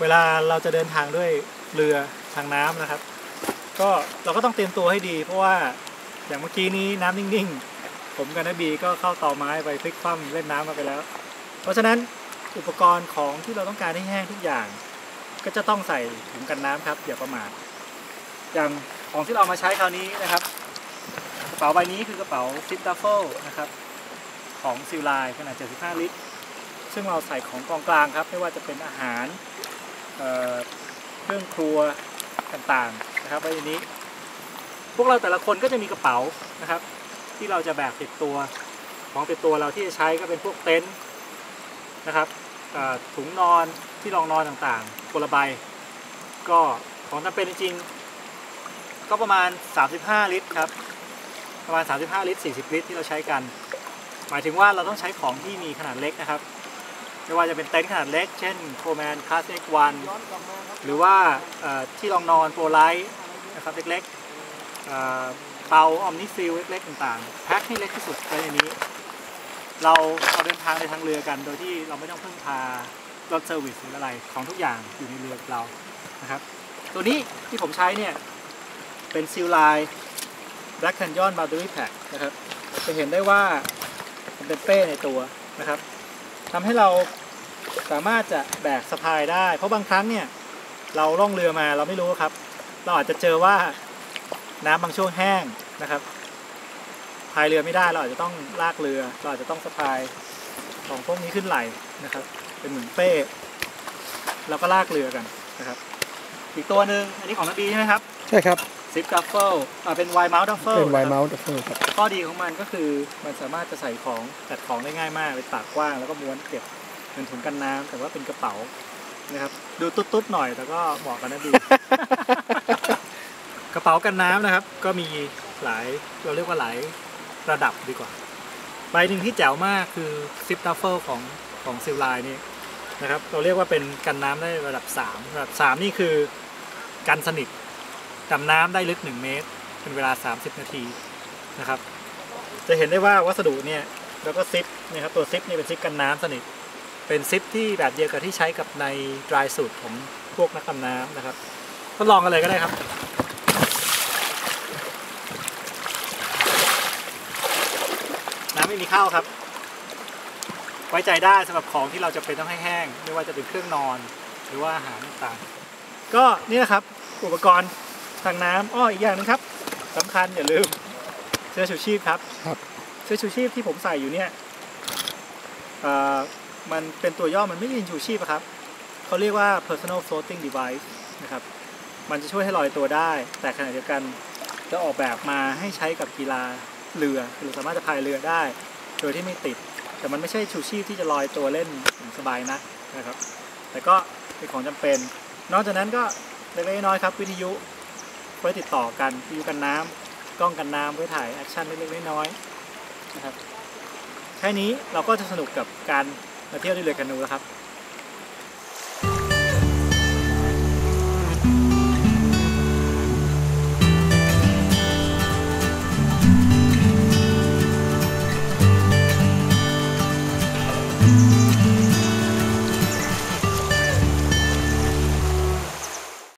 เวลาเราจะเดินทางด้วยเรือทางน้ำนะครับ ก็เราก็ต้องเตรียมตัวให้ดี เพราะว่าอย่างเมื่อกี้นี้น้ำนิ่งๆ ผมกับนบีก็เข้าต่อไม้ไปพลิกคว่ำเล่นน้ำกันไปแล้ว เพราะฉะนั้นอุปกรณ์ของที่เราต้องการให้แห้งทุกอย่าง ก็จะต้องใส่ถุงกันน้ำครับอย่าประมาทอย่างของที่เรามาใช้คราวนี้นะครับ กระเป๋าใบนี้คือกระเป๋าซิปดัฟเฟลนะครับของซิลไลขนาด 75 ลิตร ซึ่งเราใส่ของกองกลางครับ ไม่ว่าจะเป็นอาหาร เเครื่องครัวต่างๆนะครับไว้ในนี้ พวกเราแต่ละคนก็จะมีกระเป๋านะครับ ที่เราจะแบกติดตัวของติดตัวเราที่จะใช้ก็เป็นพวกเต็นท์นะครับถุงนอนที่รองนอนต่างๆคนละใบก็ของจำเป็นจริงๆก็ประมาณ 35 ลิตรครับ ประมาณ 35 ลิตร 40 ลิตรที่เราใช้กัน หมายถึงว่าเราต้องใช้ของที่มีขนาดเล็กนะครับ ไม่ว่าจะเป็นเต็นท์ขนาดเล็ก เช่นโคแมนคลาส X1 หรือว่าที่รองนอนโปรไลท์นะครับเล็กๆเตาออมนิฟิลเล็กๆต่างๆ แพ็คให้เล็กที่สุดในนี้ เราเอาเดินทางในทางเรือกัน โดยที่เราไม่ต้องพึ่งพารถเซอร์วิสหรืออะไรของทุกอย่างอยู่ในเรือเรานะครับ ตัวนี้ที่ผมใช้เนี่ย เป็นซิลไล Black Canyon Boundary Pack นะครับจะเห็นได้ว่ามันเป็นเป้ในตัวนะครับ ทำให้เราสามารถจะแบกสะพายได้ เพราะบางครั้งเนี่ย เราล่องเรือมาเราไม่รู้ครับ เราอาจจะเจอว่าน้ำบางช่วงแห้งนะครับพายเรือไม่ได้เราอาจจะต้องลากเรือ เราอาจจะต้องสะพายของพวกนี้ขึ้นไหลนะครับ เป็นเหมือนเป้แล้วก็ลากเรือกันนะครับ อีกตัวหนึ่งอันนี้ของนบีใช่ไหมครับ ใช่ครับ ซิปดัฟเฟิลอ่าเป็นไวมา u ์ดัฟเฟิลเป็นไวเมาส์ดัฟเฟิลครับข้อดีของมันก็คือมันสามารถจะใส่ของจัดของได้ง่ายมากเป็นปากกว้างแล้วก็ม้วนเก็บเป็นถุงกันน้ำแต่ว่าเป็นกระเป๋านะครับ ดูตุ๊ดๆหน่อยแต่ก็เหมาะกันนะดี กระเป๋ากันน้ำนะครับ ก็มีหลายเราเรียกว่าหลายระดับดีกว่าใบหนึ่งที่แจ๋วมากคือซิปดัฟเฟิลของของซิลไลนี่นะครับ เราเรียกว่าเป็นกันน้ำได้ระดับ 3 ระดับ 3 นี่คือกันสนิท ดำน้ำได้ลึก 1 เมตร เป็นเวลา 30 นาทีนะครับ จะเห็นได้ว่าวัสดุเนี่ยแล้วก็ซิปนะครับตัวซิปนี่เป็นซิปกันน้ำสนิท เป็นซิปที่แบบเดียวกับที่ใช้กับใน dry suit ของพวกนักดำน้ำนะครับทดลองกันเลยก็ได้ครับน้ำไม่มีเข้าครับ ไว้ใจได้สำหรับของที่เราจะเป็นต้องให้แห้ง ไม่ว่าจะเป็นเครื่องนอน หรือว่าอาหารต่างก็นี่นะครับอุปกรณ์ ทางน้ำอ้ออีกอย่างหนึงครับสำคัญอย่าลืมเสื้อชูชีพครับครับเสื้อชูชีพที่ผมใส่อยู่เนี่ยเอ่อมันเป็นตัวย่อมันไม่ใช่ชูชีพอะครับเขาเรียกว่า personal floating device นะครับ มันจะช่วยให้ลอยตัวได้ แต่ขณะเดียวกันจะออกแบบมาให้ใช้กับกีฬาเรือคือสามารถจะพายเรือได้ โดยที่ไม่ติด แต่มันไม่ใช่ชูชีพที่จะลอยตัวเล่นอย่างสบายนักนะครับ แต่ก็เป็นของจำเป็น นอกจากนั้นก็เล็กๆน้อยๆครับ วิทยุ ไว้ติดต่อกันวิทยุกันน้ำกล้องกันน้ำไว้ถ่ายแอคชั่นเล็กๆน้อยๆนะครับแค่นี้เราก็จะสนุกกับการมาเที่ยวด้วยเรือแคนูแล้วครับ